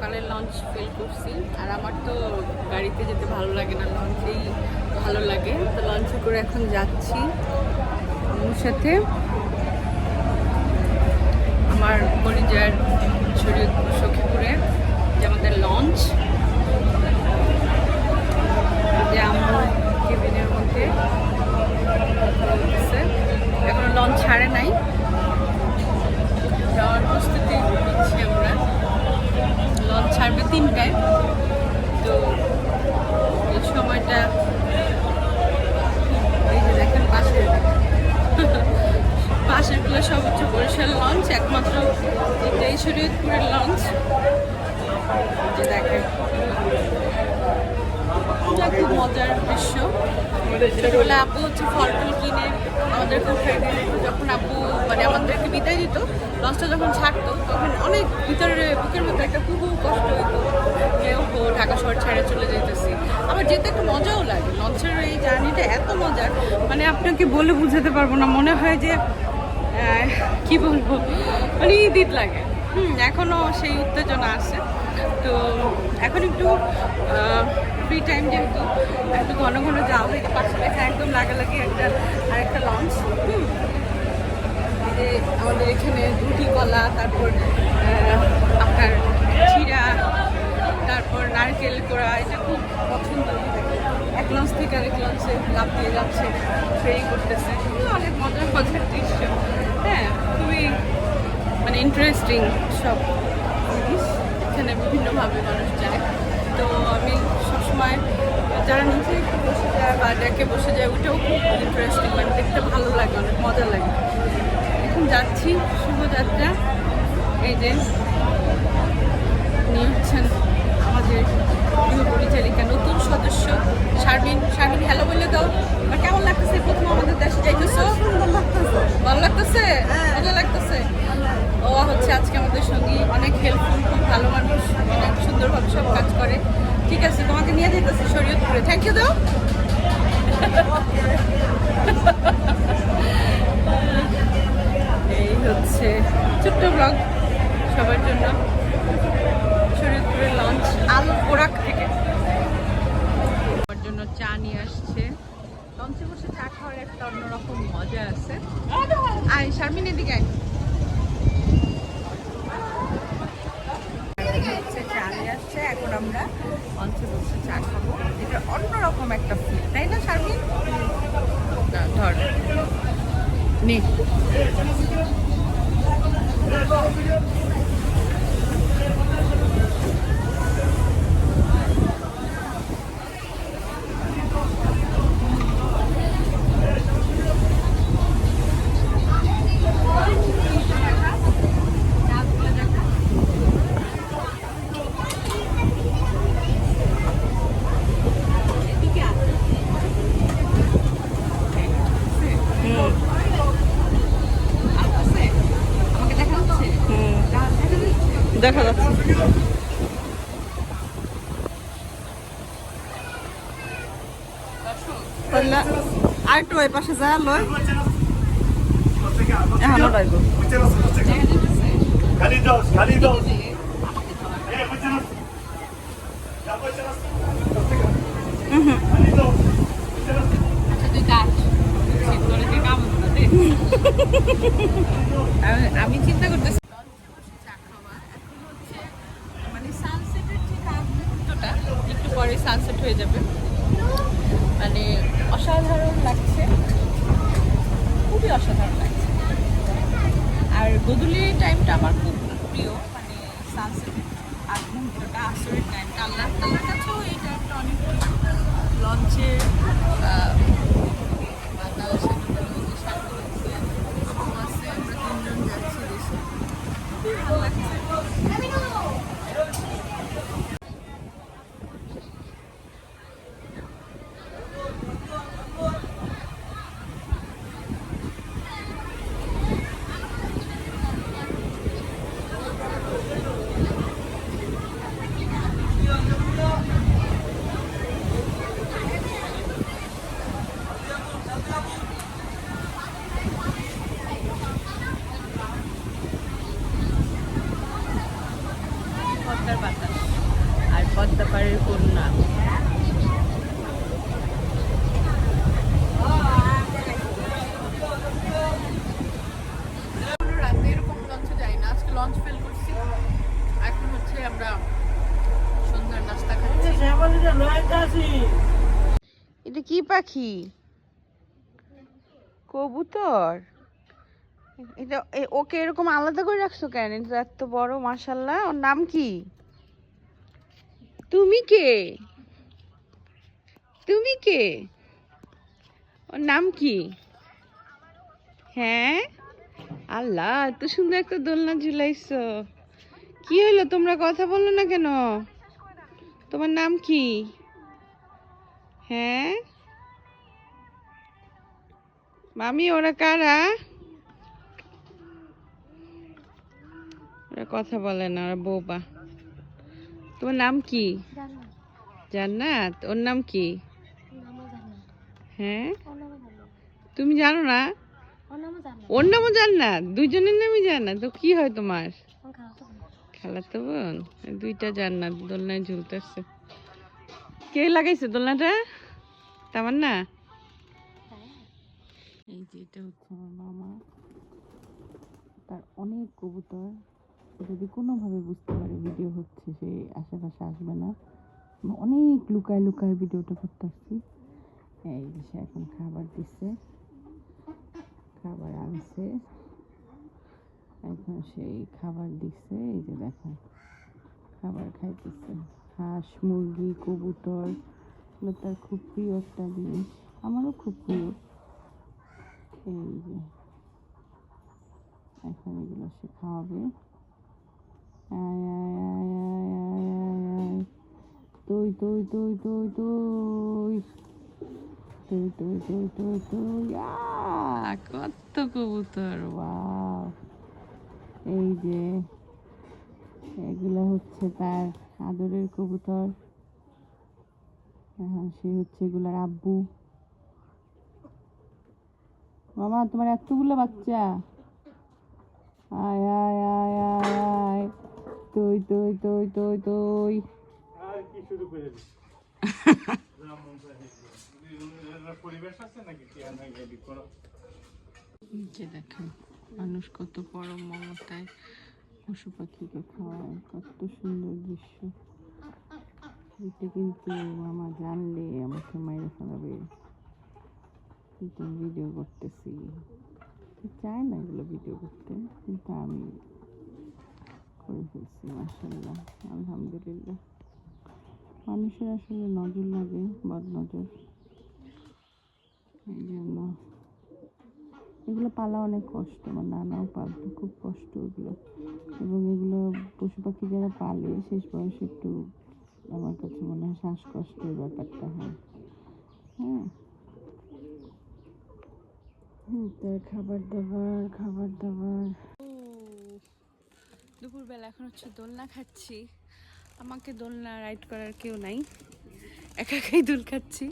সকালের launch fail করছি। আর আমার তো গাড়িতে যেতে ভালো লাগে না, লঞ্চেই ভালো লাগে। তো লঞ্চে করে এখন যাচ্ছি ওর সাথে। আমার পরিচয়ের শরীয়তপুর সখীপুরে, যে আমাদের লঞ্চ। যে আমার কেবিনের মধ্যে। ছোটবেলা আব্বু হচ্ছে ফল টল কিনে দিত যখন আব্বু মানে আমাদেরকে বিদায় দিত লঞ্চটা যখন ছাড়তো তখন অনেক ভিতরে বুকের মধ্যে একটা খুব কষ্ট হইতো। যে ও ঢাকা শহর ছেড়ে চলে যেতেছি আবার যেতে একটু মজাও লাগে। লঞ্চের এই জার্নিটা এত মজার মানে আপনাকে বলে বুঝাতে পারব না। মনে হয় যে কি বলব? মানে ঈদ লাগে। হুম এখনও সেই উত্তেজনা আছে। তো এখন একটু ফ্রি টাইম যেহেতু, একটু ঘন ঘন যাওয়া হয় পাশে দেখা একদম লাগালাগি একটা, আরেকটা লঞ্চ আমাদের এখানে দুটি কলা, তারপর আপনার চিরা তারপর নারকেল কোড়া, এটা খুব পছন্দ এক লঞ্চ থেকে আরেক লঞ্চে লাভ দিয়ে যাচ্ছে ফেরি করতেছে। অনেক মজার মজার দৃশ্য। হ্যাঁ খুবই মানে ইন্টারেস্টিং সব জিনিস। এখানে বিভিন্নভাবে মানুষ যায়। তো আমি সবসময় যারা নিচে বসে যায় বা ডেকে বসে যায়, ওটাও খুব ইন্টারেস্টিং মানে দেখতে ভালো লাগে, অনেক মজা লাগে। এখন যাচ্ছি, শুভযাত্রা। এই যে উনি হচ্ছেন আমাদের গৃহ পরিচালিকা নতুন শরীরপুরের লঞ্চ আল পোড়াক থেকে। আমার জন্য চা নিয়ে আসছে। লঞ্চে বসে চা খাওয়ার একটা অন্যরকম মজা আছে। আয় শারমিন এদিকে আয়। এখন আমরা লঞ্চে বসে চা খাব। এটা অন্যরকম একটা তাই না শারমিন? না, ধর। নে আমাকে দেখা যাচ্ছে দেখা যাচ্ছে তাহলে আর একটু ওই পাশে যায় লই। এখনও রইব Kalidos, Kalidos. Eh, bıçınız. Ya bıçınız. Kalidos. Bıçınız. তুই কাজ তোর যে কাম আমি চিন্তা করতেছি মানে সানসেটের ঠিক আগ মুহূর্তটা একটু পরে সানসেট হয়ে যাবে মানে অসাধারণ লাগছে খুবই অসাধারণ লাগছে আর গধূলি টাইমটা আমার খুব প্রিয় মানে সানসেটের আগ মুহূর্তটা, আসরের টাইমটা আল্লাহ কাছেও এই টাইমটা অনেক লঞ্চে পদ্মা পাড়ের কন্যা। লঞ্চে ফেল করছি এখন হচ্ছে নাস্তা খাচ্ছি এটা কি পাখি? কবুতর? এটা ওকে এরকম আলাদা করে রাখছো কেন? এটা এত বড় মাশাল্লাহ ওর নাম কি? তুমি কে? তুমি কে? ওর নাম কি? হ্যাঁ? আল্লাহ, এত সুন্দর একটা দোলনা ঝুলাইছো। কি হইল? তোমরা কথা বলল না কেন? তোমার নাম কি? হ্যাঁ? মামি, ওরা কারা? ওরা কথা বলে না, ওরা বৌবা তোমার নাম কি? জান্নাত। ওর নাম কি? হ্যাঁ? তুমি জানো না? ওর নামও জান্নাত। দুইজনের নামই জান্নাত। তো কি হয় তোমার? খালাতো বোন। দুইটা জান্নাত। দোলনায় ঝুলতেছে। কে লাগাইছে দোলনাটা? তামান না এই যে এটা হচ্ছে আমার মামা। তার অনেক কবুতর। যদি কোনোভাবে বুঝতে পারে ভিডিও হচ্ছে, সে আশেপাশে আসবে না। অনেক লুকায় লুকায় ভিডিওটা করতে আসছি এই সে এখন খাবার দিচ্ছে খাবার আনছে। এখন সেই খাবার দিচ্ছে এই যে দেখেন খাবার খাইতেছে। হাঁস, মুরগি, কবুতর, এগুলো তার খুব প্রিয় একটা জিনিস। আমারও খুব প্রিয়। এই যে, এখন এগুলো সে খাওয়াবে আয় আয় আয় আয় আয় আয় আয় তুই তুই তুই তুই তুই তুই তুই তুই তুই তুই কত কবুতর ওয়াও এই যে, এগুলো হচ্ছে তার আদরের কবুতর। এখন সে হচ্ছে এগুলার আব্বু। মামা, তোমার এতগুলো বাচ্চা। আয় আয় আয় আয় আয়। তুই তুই তুই তুই তুই। আর কি শুরু করে দিস? পরিবেশ আছে নাকি? কি আর নাকি edit করো? যে দেখেন মানুষ কত বড় মমতায় পশু পাখিকে খাওয়ায় কত সুন্দর দৃশ্য। এটা কিন্তু মামা জানলে আমাকে মাইরে ফেলাবে। কিন্তু ভিডিও করতেছি। চায় না এগুলো ভিডিও করতে কিন্তু আমি করে ফেলছি মাসাল্লাহ আলহামদুলিল্লাহ। মানুষের আসলে নজর লাগে বদ নজর। এই জন্য। এগুলো পালা অনেক কষ্ট আমার নানাও পালতো খুব কষ্ট এগুলো। এবং এগুলো পশু পাখি যারা পালে শেষ বয়সে একটু আমার কাছে মনে হয় শ্বাসকষ্টের ব্যাপারটা হয়। হ্যাঁ। হুম, তার খাবার দাবার খাবার দাবার। দুপুরবেলা এখন হচ্ছে দোলনা খাচ্ছি। আমাকে দোলনা রাইড করার কেউ নাই। একা একাই দোল খাচ্ছি।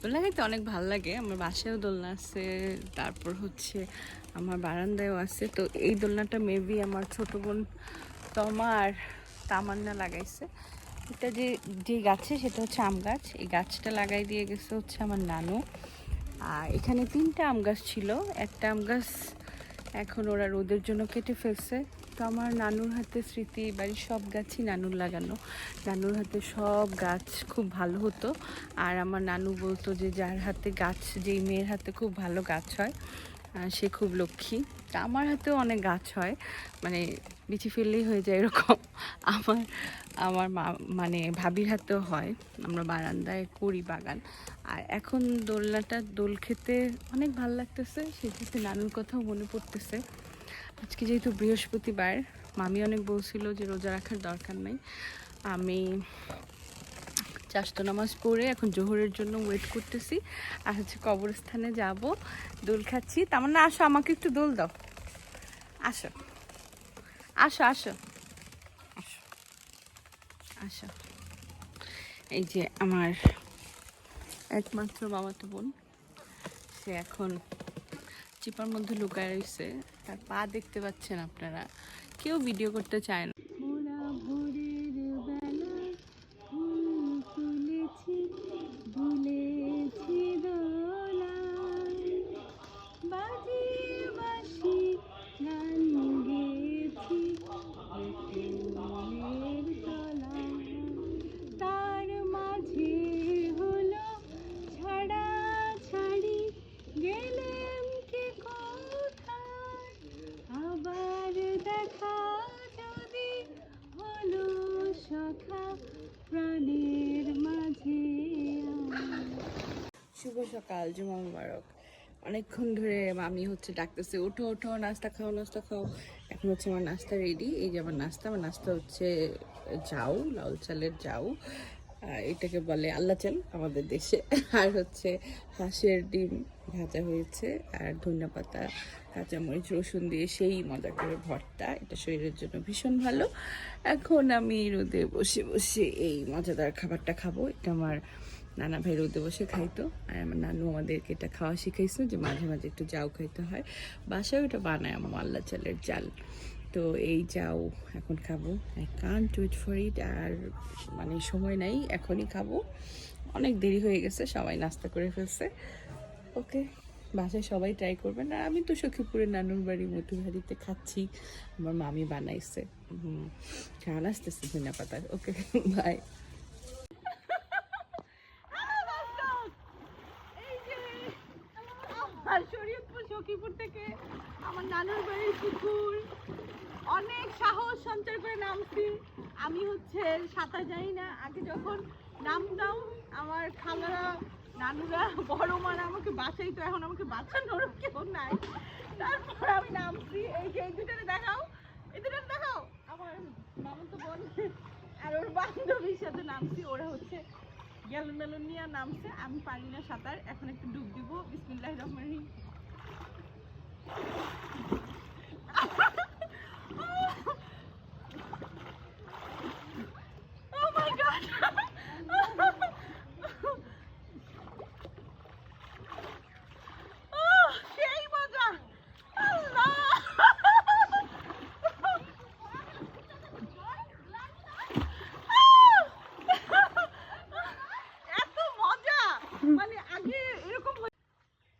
দোলনা খাইতে অনেক ভালো লাগে। আমার বাসায়ও দোলনা আছে, তারপর হচ্ছে আমার বারান্দায়ও আছে। তো এই দোলনাটা মেবি আমার ছোট বোন তমা আর তামান্না লাগাইছে। এটা যে যে গাছে সেটা হচ্ছে আম গাছ। এই গাছটা লাগাই দিয়ে গেছে হচ্ছে আমার নানু। আর এখানে তিনটা আম গাছ ছিল। একটা আম গাছ এখন ওরা রোদের জন্য কেটে ফেলছে। তো আমার নানুর হাতে স্মৃতি, বাড়ির সব গাছই নানুর লাগানো। নানুর হাতে সব গাছ খুব ভালো হতো। আর আমার নানু বলতো যে, যার হাতে গাছ, যেই মেয়ের হাতে খুব ভালো গাছ হয় সে খুব লক্ষ্মী। তা আমার হাতেও অনেক গাছ হয়। মানে বিচি ফেললেই হয়ে যায় এরকম। আমার আমার মা মানে ভাবির হাতেও হয়। আমরা বারান্দায় করি বাগান। আর এখন দোলনাটা দোল খেতে অনেক ভালো লাগতেছে। সেক্ষেত্রে নানুর কথাও মনে পড়তেছে। আজকে যেহেতু বৃহস্পতিবার, মামি অনেক বলছিল যে রোজা রাখার দরকার নেই। আমি চাষতো নামাজ পড়ে এখন জোহরের জন্য ওয়েট করতেছি। আর হচ্ছে কবরস্থানে যাব, দোল খাচ্ছি। তার মানে আসো, আমাকে একটু দোল দাও। আসো। আসো আসো। আসো। এই যে আমার একমাত্র মামাতো বোন, সে এখন চিপার মধ্যে লুকায় রয়েছে তার পা দেখতে পাচ্ছেন আপনারা। কেউ ভিডিও করতে চায় না। সকাল, জুমা মুবারক। অনেকক্ষণ ধরে মামি হচ্ছে ডাকতেছে, ওঠো ওঠো, নাস্তা খাও নাস্তা খাও। এখন হচ্ছে আমার নাস্তা রেডি এই যে আমার নাস্তা আমার নাস্তা হচ্ছে যাও, লাল চালের যাও। এটাকে বলে আল্লাহ চাল আমাদের দেশে। আর হচ্ছে হাঁসের ডিম ভাজা হয়েছে আর ধনিয়া পাতা, কাঁচামরিচ, রসুন দিয়ে সেই মজা করে ভর্তা। এটা শরীরের জন্য ভীষণ ভালো। এখন আমি রোদে বসে বসে এই মজাদার খাবারটা খাব। এটা আমার নানা ভাই রোদে বসে খাইতো। আর আমার নানু আমাদেরকে এটা খাওয়া শিখাইছিল যে মাঝে মাঝে একটু জাউ খাইতে হয়। বাসায় ওটা বানায় আমার আল্লাহ চালের জাল। তো এই যাও, এখন খাব। I can't wait for it আর মানে সময় নাই, এখনই খাব। অনেক দেরি হয়ে গেছে, সবাই নাস্তা করে ফেলছে। ওকে বাসায় সবাই ট্রাই করবেন। আর আমি তো সখীপুরের নানুর বাড়ি, মধুবাড়িতে খাচ্ছি। আমার মামি বানাইছে। হুম আসতেছে ধনিয়া পাতার ওকে বাই আর শরীয়তপুর, সখীপুর থেকে আমার নানুর বাড়ির পুকুর। অনেক সাহস সঞ্চয় করে নামছি। আমি হচ্ছে সাঁতার জানি না। আগে যখন নামতাম, আমার খালারা, নানুরা, বড় মারা আমাকে বাঁচাইতো এখন আমাকে বাঁচানোর কেউ নাই। তারপর আমি নামছি। এই যে, এই দেখাও। এই দুটারে দেখাও। আমার মামতো বোন আর ওর বান্ধবীর সাথে নামছি। ওরা হচ্ছে গেলন মেলন নিয়ে নামছে, আমি পারি না সাঁতার, এখন একটু ডুব দিব বিসমিল্লাহ রহমান রহিম Oh my god! Oh, সেই মজা! আল্লাহ! এত মজা মানে আগে এরকম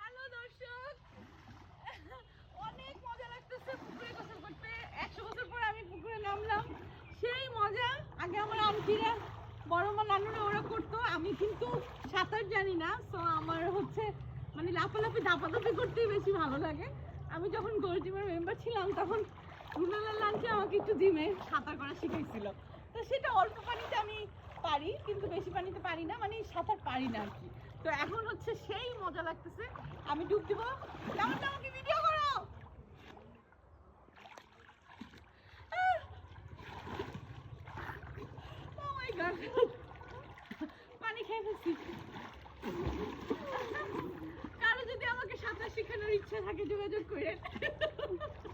হ্যালো দর্শক অনেক মজা লাগতেছে পুকুরে গোসল করতে একশো বছর পর আমি পুকুরে নামলাম সেই মজা আগে আমার আন্টিরা বড় মা নানুরা ওরা করতো আমি কিন্তু সাঁতার জানি না তো আমার হচ্ছে মানে লাফালাফি, দাপাদাপি করতেই বেশি ভালো লাগে। আমি যখন গোল্ড জিমের মেম্বার ছিলাম, তখন রুনালার লাঞ্চে আমাকে একটু জিমে সাঁতার করা শিখাইছিল। তো সেটা অল্প পানিতে আমি পারি, কিন্তু বেশি পানিতে পারি না মানে সাঁতার পারি না আর কি। তো এখন হচ্ছে সেই মজা লাগতেছে। আমি ডুব দিব। কেমন আমাকে ভিডিও করো Oh my God! পানি খেয়ে ফেলছি কারও যদি আমাকে